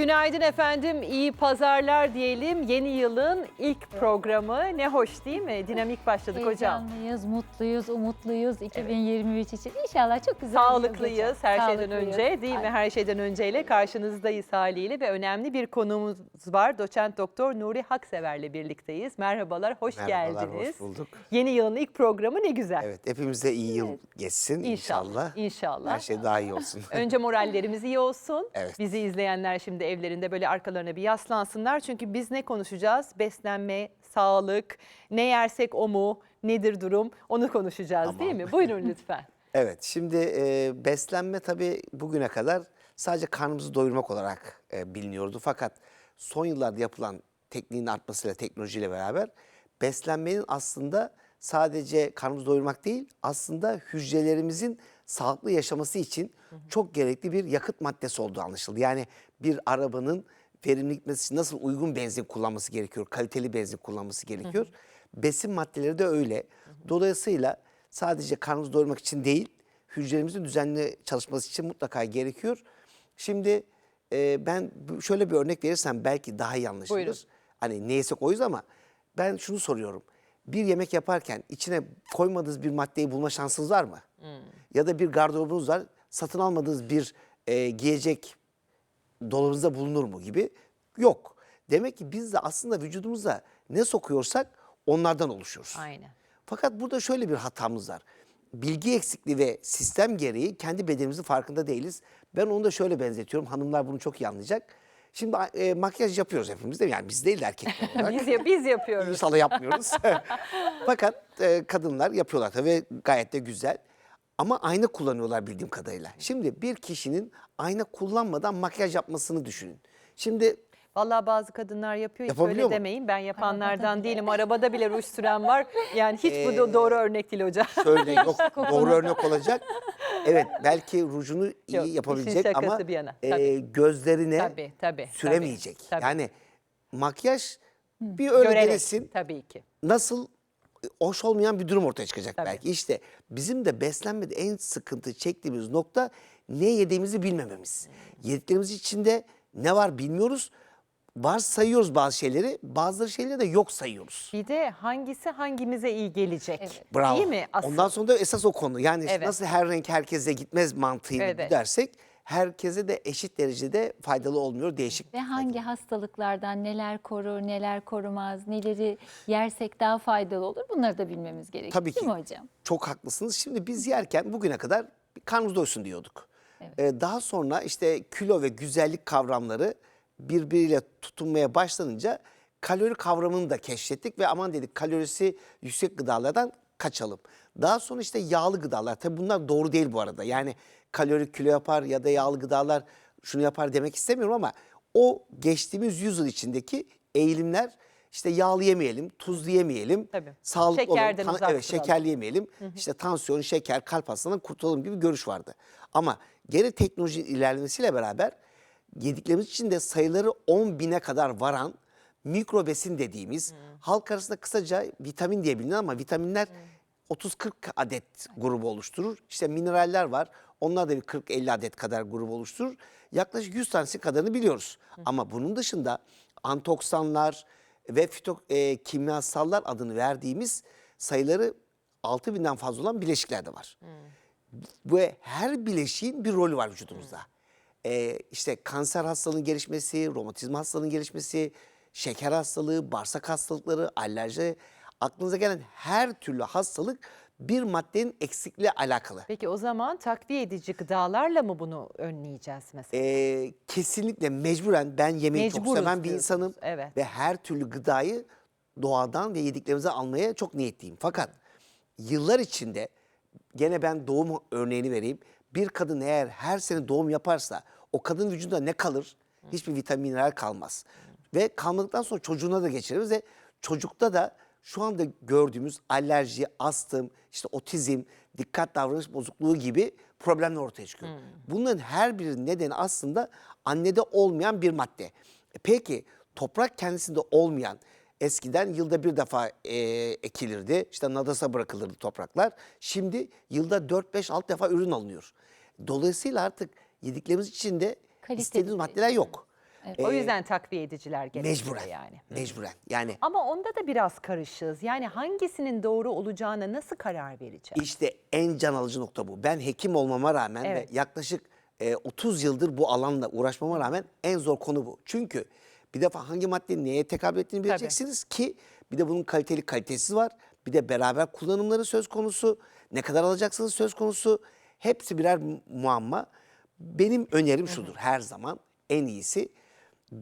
Günaydın efendim, iyi pazarlar diyelim. Yeni yılın ilk programı ne hoş değil mi? Dinamik başladık hocam. Heyecanlıyız, mutluyuz, umutluyuz 2023 için. İnşallah çok güzel Sağlıklıyız her şeyden Sağlıklıyız. önce değil mi? Aynen. Her şeyden önceyle karşınızdayız haliyle ve önemli bir konuğumuz var. Doçent Doktor Nuri Haksever'le birlikteyiz. Merhabalar, hoş Merhabalar, geldiniz. hoş bulduk. Yeni yılın ilk programı ne güzel. Evet, hepimize iyi yıl geçsin İnşallah. inşallah. İnşallah. Her şey daha iyi olsun. Önce morallerimiz iyi olsun. Evet. Bizi izleyenler şimdi evlerinde böyle arkalarına bir yaslansınlar. Çünkü biz ne konuşacağız? Beslenme, sağlık, ne yersek o mu, nedir durum onu konuşacağız Tamam. değil mi? Buyurun lütfen. Evet, şimdi e, beslenme tabii bugüne kadar sadece karnımızı doyurmak olarak e, biliniyordu. Fakat son yıllarda yapılan tekniğin artmasıyla, teknolojiyle beraber beslenmenin aslında sadece karnımızı doyurmak değil, aslında hücrelerimizin sağlıklı yaşaması için çok gerekli bir yakıt maddesi olduğu anlaşıldı. Yani bir arabanın verimli gitmesi için nasıl uygun benzin kullanması gerekiyor, kaliteli benzin kullanması gerekiyor. Besin maddeleri de öyle. Dolayısıyla sadece karnımızı doyurmak için değil, hücrelerimizin düzenli çalışması için mutlaka gerekiyor. Şimdi e, ben şöyle bir örnek verirsem belki daha iyi anlaşılır. Buyurun. Hani neyse koyuz ama ben şunu soruyorum. Bir yemek yaparken içine koymadığınız bir maddeyi bulma şansınız var mı? Ya da bir gardırobunuz var, satın almadığınız bir e, giyecek dolabınızda bulunur mu gibi yok. Demek ki biz de aslında vücudumuza ne sokuyorsak onlardan oluşuyoruz. Aynen. Fakat burada şöyle bir hatamız var. Bilgi eksikliği ve sistem gereği kendi bedenimizin farkında değiliz. Ben onu da şöyle benzetiyorum. Hanımlar bunu çok iyi anlayacak. Şimdi e, makyaj yapıyoruz hepimiz de yani biz değil de erkekler olarak. Biz, ya- biz yapıyoruz. İnşallah yapmıyoruz. Fakat e, kadınlar yapıyorlar tabii ve gayet de güzel. Ama ayna kullanıyorlar bildiğim kadarıyla. Şimdi bir kişinin ayna kullanmadan makyaj yapmasını düşünün. Şimdi Vallahi bazı kadınlar yapıyor. Hiç Yapabiliyor öyle mu? demeyin. Ben yapanlardan değilim. Arabada bile ruj süren var. Yani hiç bu Ee, da doğru örnek değil hocam. şöyle yok doğru örnek olacak. Evet belki rujunu iyi Yok, işin yapabilecek şakası ama bir yana, e, tabii. gözlerine Tabii, tabii, süremeyecek. tabii, tabii. Yani makyaj bir öyle Görerek denesin. tabii ki. nasıl e, hoş olmayan bir durum ortaya çıkacak Tabii. belki. İşte bizim de beslenmede en sıkıntı çektiğimiz nokta ne yediğimizi bilmememiz. Yediklerimiz içinde ne var bilmiyoruz. Var sayıyoruz bazı şeyleri, bazı şeyleri de yok sayıyoruz. Bir de hangisi hangimize iyi gelecek? Bravo. Değil mi? Asıl. Ondan sonra da esas o konu. Yani işte Evet. nasıl her renk herkese gitmez mantığıyla Evet. gidersek herkese de eşit derecede faydalı olmuyor, değişik. Ve hangi hastalıklardan neler korur, neler korumaz, neleri yersek daha faydalı olur bunları da bilmemiz gerekiyor. Tabii Değil ki. mi hocam? Çok haklısınız. Şimdi biz yerken bugüne kadar karnımız doysun diyorduk. Ee, daha sonra işte kilo ve güzellik kavramları birbiriyle tutunmaya başlanınca kalori kavramını da keşfettik ve aman dedik kalorisi yüksek gıdalardan kaçalım. Daha sonra işte yağlı gıdalar. Tabii bunlar doğru değil bu arada. Yani kalori kilo yapar ya da yağlı gıdalar şunu yapar demek istemiyorum ama o geçtiğimiz yüzyıl içindeki eğilimler işte yağlı yemeyelim, tuzlu yemeyelim, Tabii. sağlıklı Şekerden olalım. uzak evet, şekerli yemeyelim. İşte tansiyon, şeker, kalp hastalığından kurtulalım gibi görüş vardı. Ama gene teknolojinin ilerlemesiyle beraber yediklerimiz için de sayıları 10 bine kadar varan mikro besin dediğimiz halk arasında kısaca vitamin diye bilinen ama vitaminler 30-40 adet grubu oluşturur. İşte mineraller var. Onlar da bir 40-50 adet kadar grubu oluşturur. Yaklaşık 100 tanesi kadarını biliyoruz. Ama bunun dışında antoksanlar ve fito, e, kimyasallar adını verdiğimiz sayıları 6000'den fazla olan bileşikler de var. Ve her bileşiğin bir rolü var vücudumuzda. Ee, işte kanser hastalığının gelişmesi, romatizma hastalığının gelişmesi, şeker hastalığı, bağırsak hastalıkları, alerji, aklınıza gelen her türlü hastalık bir maddenin eksikliğiyle alakalı. Peki o zaman takviye edici gıdalarla mı bunu önleyeceğiz mesela? Ee, kesinlikle mecburen ben yemeği çok Mecburuz seven bir diyorsunuz, insanım. evet. Ve her türlü gıdayı doğadan ve yediklerimize almaya çok niyetliyim. Fakat yıllar içinde gene ben doğum örneğini vereyim. Bir kadın eğer her sene doğum yaparsa o kadın vücudunda ne kalır? Hiçbir vitamin mineral kalmaz. Ve kalmadıktan sonra çocuğuna da geçiririz ve çocukta da şu anda gördüğümüz alerji, astım, işte otizm, dikkat davranış bozukluğu gibi problemler ortaya çıkıyor. Bunların her birinin nedeni aslında annede olmayan bir madde. E Peki toprak kendisinde olmayan Eskiden yılda bir defa e, ekilirdi. İşte nadasa bırakılırdı topraklar. Şimdi yılda 4 5 6 defa ürün alınıyor. Dolayısıyla artık yediklerimiz içinde Kaliteli istediğimiz maddeler yok. O Ee, yüzden takviye ediciler gerekiyor mecburen yani. Mecburen. Yani Ama onda da biraz karışığız. Yani hangisinin doğru olacağına nasıl karar vereceğiz? İşte en can alıcı nokta bu. Ben hekim olmama rağmen Evet. ve yaklaşık e, 30 yıldır bu alanla uğraşmama rağmen en zor konu bu. Çünkü bir defa hangi maddenin neye tekabül ettiğini bileceksiniz ki bir de bunun kaliteli kalitesiz var. Bir de beraber kullanımları söz konusu. Ne kadar alacaksınız söz konusu. Hepsi birer mu- muamma. Benim önerim şudur her zaman en iyisi.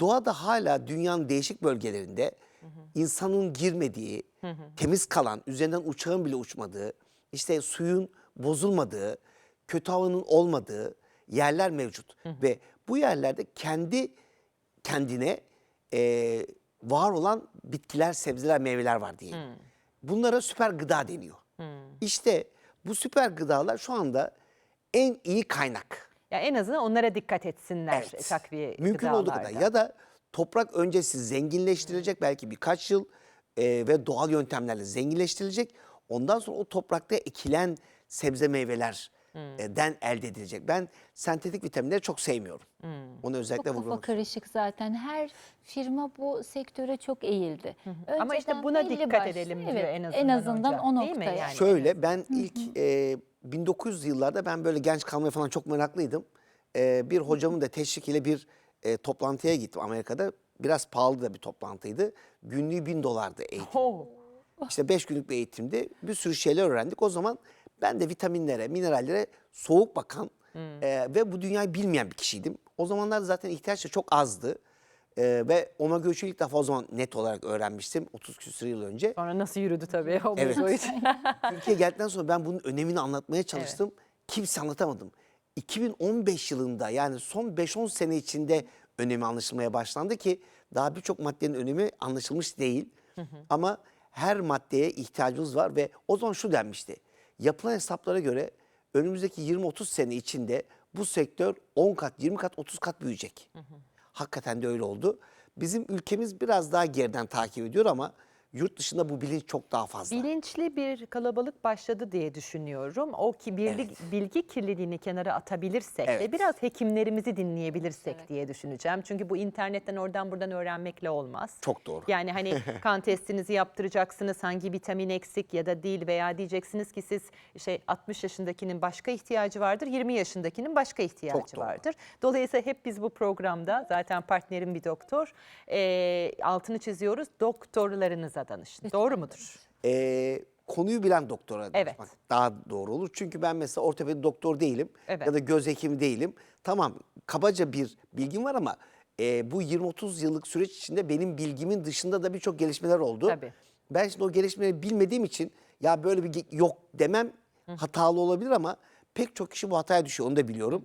Doğada hala dünyanın değişik bölgelerinde insanın girmediği, temiz kalan, üzerinden uçağın bile uçmadığı, işte suyun bozulmadığı, kötü havanın olmadığı yerler mevcut. Ve bu yerlerde kendi kendine e, var olan bitkiler, sebzeler, meyveler var diye. Bunlara süper gıda deniyor. İşte bu süper gıdalar şu anda en iyi kaynak. Ya en azından onlara dikkat etsinler takviye Mümkün olduğu kadar. Ya da toprak öncesi zenginleştirilecek belki birkaç yıl e, ve doğal yöntemlerle zenginleştirilecek. Ondan sonra o toprakta ekilen sebze meyvelerden elde edilecek. Ben sentetik vitaminleri çok sevmiyorum. Onu Çok özellikle kafa vurgulamak karışık zaten. Her firma bu sektöre çok eğildi. Ama işte buna dikkat başlı- edelim diyor evet, en azından En azından hoca, o değil mi noktaya. yani? Şöyle ben ilk e, 1900 yıllarda ben böyle genç kalmaya falan çok meraklıydım. E, bir hocamın da teşvikiyle bir e, toplantıya gittim Amerika'da. Biraz pahalı da bir toplantıydı. Günlüğü bin dolardı eğitim. Oh, İşte beş günlük bir eğitimde bir sürü şeyler öğrendik. O zaman ben de vitaminlere, minerallere soğuk bakan e, ve bu dünyayı bilmeyen bir kişiydim. O zamanlar zaten ihtiyaç da çok azdı. E, ve omega 3'ü ilk defa o zaman net olarak öğrenmiştim 30 küsur yıl önce. sonra nasıl yürüdü tabii o Evet. boyut. Türkiye'ye geldikten sonra ben bunun önemini anlatmaya çalıştım. Kimse anlatamadım. 2015 yılında yani son 5-10 sene içinde önemi anlaşılmaya başlandı ki daha birçok maddenin önemi anlaşılmış değil. Ama her maddeye ihtiyacımız var ve o zaman şu denmişti. Yapılan hesaplara göre önümüzdeki 20-30 sene içinde bu sektör 10 kat, 20 kat, 30 kat büyüyecek. Hakikaten de öyle oldu. Bizim ülkemiz biraz daha geriden takip ediyor ama yurt dışında bu bilinç çok daha fazla. Bilinçli bir kalabalık başladı diye düşünüyorum. O ki birlik, bilgi kirliliğini kenara atabilirsek ve Evet. biraz hekimlerimizi dinleyebilirsek diye düşüneceğim. Çünkü bu internetten oradan buradan öğrenmekle olmaz. Çok doğru. Yani hani kan testinizi yaptıracaksınız hangi vitamin eksik ya da değil veya diyeceksiniz ki siz şey 60 yaşındakinin başka ihtiyacı vardır 20 yaşındakinin başka ihtiyacı doğru. vardır. Dolayısıyla hep biz bu programda zaten partnerim bir doktor eee, altını çiziyoruz doktorlarınıza danışın. Doğru mudur? Ee, konuyu bilen doktora Evet. danışmak daha doğru olur. Çünkü ben mesela ortopedi doktor değilim Evet. ya da göz hekimi değilim. Tamam kabaca bir bilgim var ama e, bu 20-30 yıllık süreç içinde benim bilgimin dışında da birçok gelişmeler oldu. Tabii. Ben şimdi o gelişmeleri bilmediğim için ya böyle bir yok demem hatalı olabilir ama pek çok kişi bu hataya düşüyor onu da biliyorum.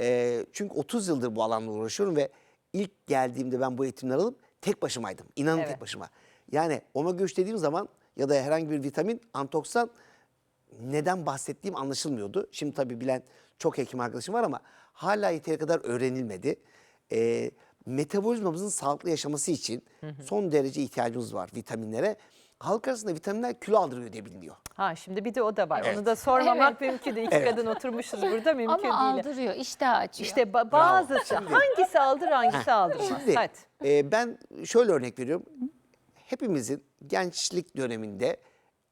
Ee, çünkü 30 yıldır bu alanla uğraşıyorum ve ilk geldiğimde ben bu eğitimleri alıp tek başımaydım. İnanın Evet. tek başıma. Yani omega 3 dediğim zaman ya da herhangi bir vitamin, antoksan neden bahsettiğim anlaşılmıyordu. Şimdi tabii bilen çok hekim arkadaşım var ama hala yeteri kadar öğrenilmedi. Ee, metabolizmamızın sağlıklı yaşaması için son derece ihtiyacımız var vitaminlere. Halk arasında vitaminler kilo aldırıyor diye biliniyor. Ha şimdi bir de o da var. Onu da sormamak Evet. mümkün değil. İki kadın oturmuşuz burada mümkün Ama değil. aldırıyor, iştah açıyor. İşte ba- bazısı hangisi aldır hangisi aldırmaz. Şimdi Hadi. e, ben şöyle örnek veriyorum. Hepimizin gençlik döneminde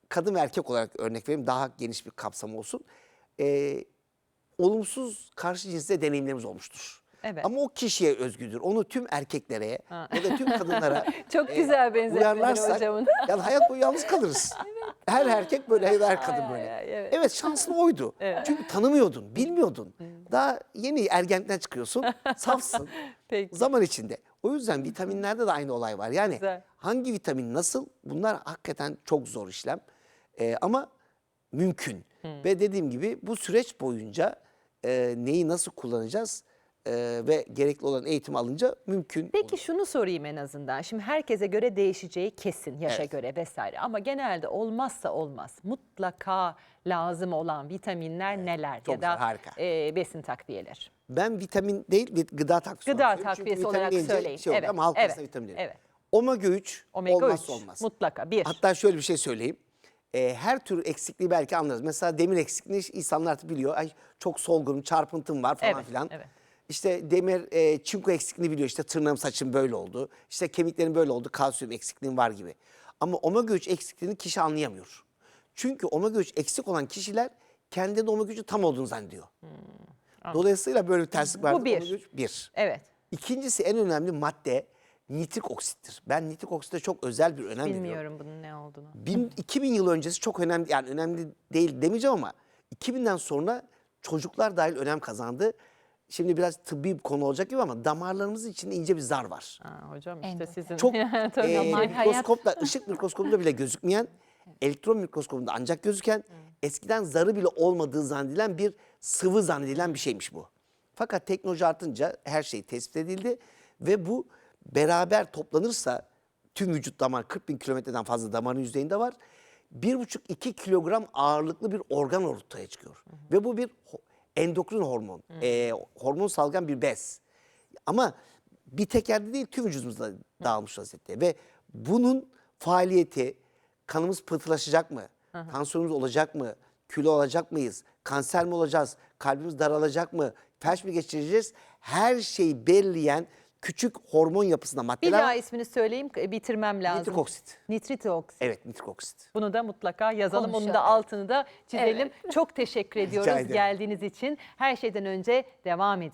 kadın ve erkek olarak örnek vereyim daha geniş bir kapsam olsun. E, olumsuz karşı cinsle deneyimlerimiz olmuştur. Evet. Ama o kişiye özgüdür. Onu tüm erkeklere ya da tüm kadınlara Çok e, güzel benzetmeleri uyarlarsak, hocamın. Yani hayat boyu yalnız kalırız. Her erkek böyle, her kadın Ay, böyle. ay, evet. Evet şanslı oydu. Çünkü tanımıyordun, bilmiyordun. Daha yeni ergenlikten çıkıyorsun, safsın. Peki. Zaman içinde. O yüzden vitaminlerde de aynı olay var. Yani Güzel. hangi vitamin nasıl bunlar hakikaten çok zor işlem. Ee, ama mümkün. Ve dediğim gibi bu süreç boyunca e, neyi nasıl kullanacağız e, ve gerekli olan eğitim alınca mümkün. Peki şunu sorayım en azından. Şimdi herkese göre değişeceği kesin yaşa Evet. göre vesaire. Ama genelde olmazsa olmaz. Mutlaka lazım olan vitaminler neler çok ya da harika. e, besin takviyeler. Ben vitamin değil gıda takviyesi Gıda takviyesi olarak söyleyin. Şey olur evet. ama halk evet. vitamin değil. Evet. Omega 3 Omega olmazsa 3 olmaz. mutlaka bir. Hatta şöyle bir şey söyleyeyim. Ee, her tür eksikliği belki anlarız. Mesela demir eksikliğini insanlar artık biliyor. Ay çok solgunum, çarpıntım var falan Evet, filan. evet. İşte demir, e, çinko eksikliğini biliyor. İşte tırnağım, saçım böyle oldu. İşte kemiklerim böyle oldu. Kalsiyum eksikliğim var gibi. Ama omega 3 eksikliğini kişi anlayamıyor. Çünkü omega 3 eksik olan kişiler kendinde omega 3'ün tam olduğunu zannediyor. Dolayısıyla böyle bir terslik var. Hmm, Bu bir. Omega 3 bir. Evet. İkincisi en önemli madde nitrik oksittir. Ben nitrik oksite çok özel bir önem veriyorum. Bilmiyorum bunun ne olduğunu. Bin, 2000 yıl öncesi çok önemli yani önemli değil demeyeceğim ama 2000'den sonra çocuklar dahil önem kazandı. Şimdi biraz tıbbi bir konu olacak gibi ama damarlarımızın içinde ince bir zar var. Ha, hocam işte Endotel. sizin. Çok Tabii. e, Damar hayat. mikroskopla, ışık mikroskopunda bile gözükmeyen, elektron mikroskopunda ancak gözüken, eskiden zarı bile olmadığı zannedilen bir sıvı zannedilen bir şeymiş bu. Fakat teknoloji artınca her şey tespit edildi ve bu beraber toplanırsa tüm vücut damar 40 bin kilometreden fazla damarın yüzeyinde var. 1,5-2 kilogram ağırlıklı bir organ ortaya çıkıyor. Ve bu bir endokrin hormon, e, hormon salgılayan bir bez. Ama bir tek yerde değil tüm vücudumuzda dağılmış vaziyette. Ve bunun faaliyeti kanımız pıhtılaşacak mı? Tansiyonumuz olacak mı? Kilo olacak mıyız? Kanser mi olacağız? Kalbimiz daralacak mı? Felç mi geçireceğiz? Her şeyi belirleyen küçük hormon yapısında Bir maddeler daha var. ismini söyleyeyim bitirmem lazım. Nitrik oksit. Nitrit oksit. Evet nitrik oksit. Bunu da mutlaka yazalım. Onun Konuşalım. da altını da çizelim. Çok teşekkür ediyoruz ederim. geldiğiniz için. Her şeyden önce devam ediyor.